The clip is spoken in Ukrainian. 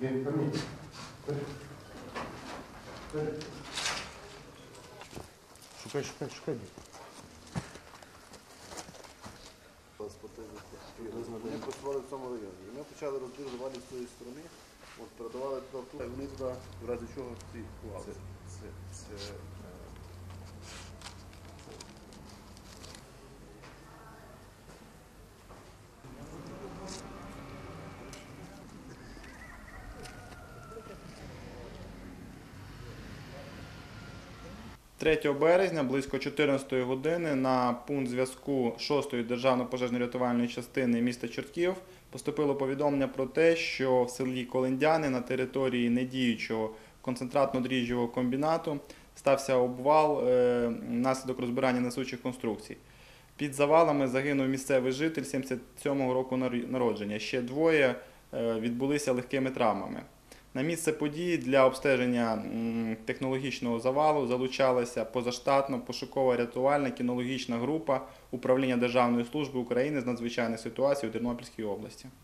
Він поміть. Шукай, шукай, шукай. Вони працювали в цьому районі. І ми почали розбір завалів з цієї сторони, от передавали туди і вони туди, в разі чого ці ховали. 3 березня близько 14 години на пункт зв'язку 6-ї державної пожежно-рятувальної частини міста Чортків поступило повідомлення про те, що в селі Колендяни на території недіючого концентратно-дріжджового комбінату стався обвал е, внаслідок розбирання несучих конструкцій. Під завалами загинув місцевий житель 77-го року народження. Ще двоє е, відбулися легкими травмами. На місце події для обстеження технологічного завалу залучалася позаштатно пошукова рятувальна кінологічна група управління Державної служби України з надзвичайних ситуацій у Тернопільській області.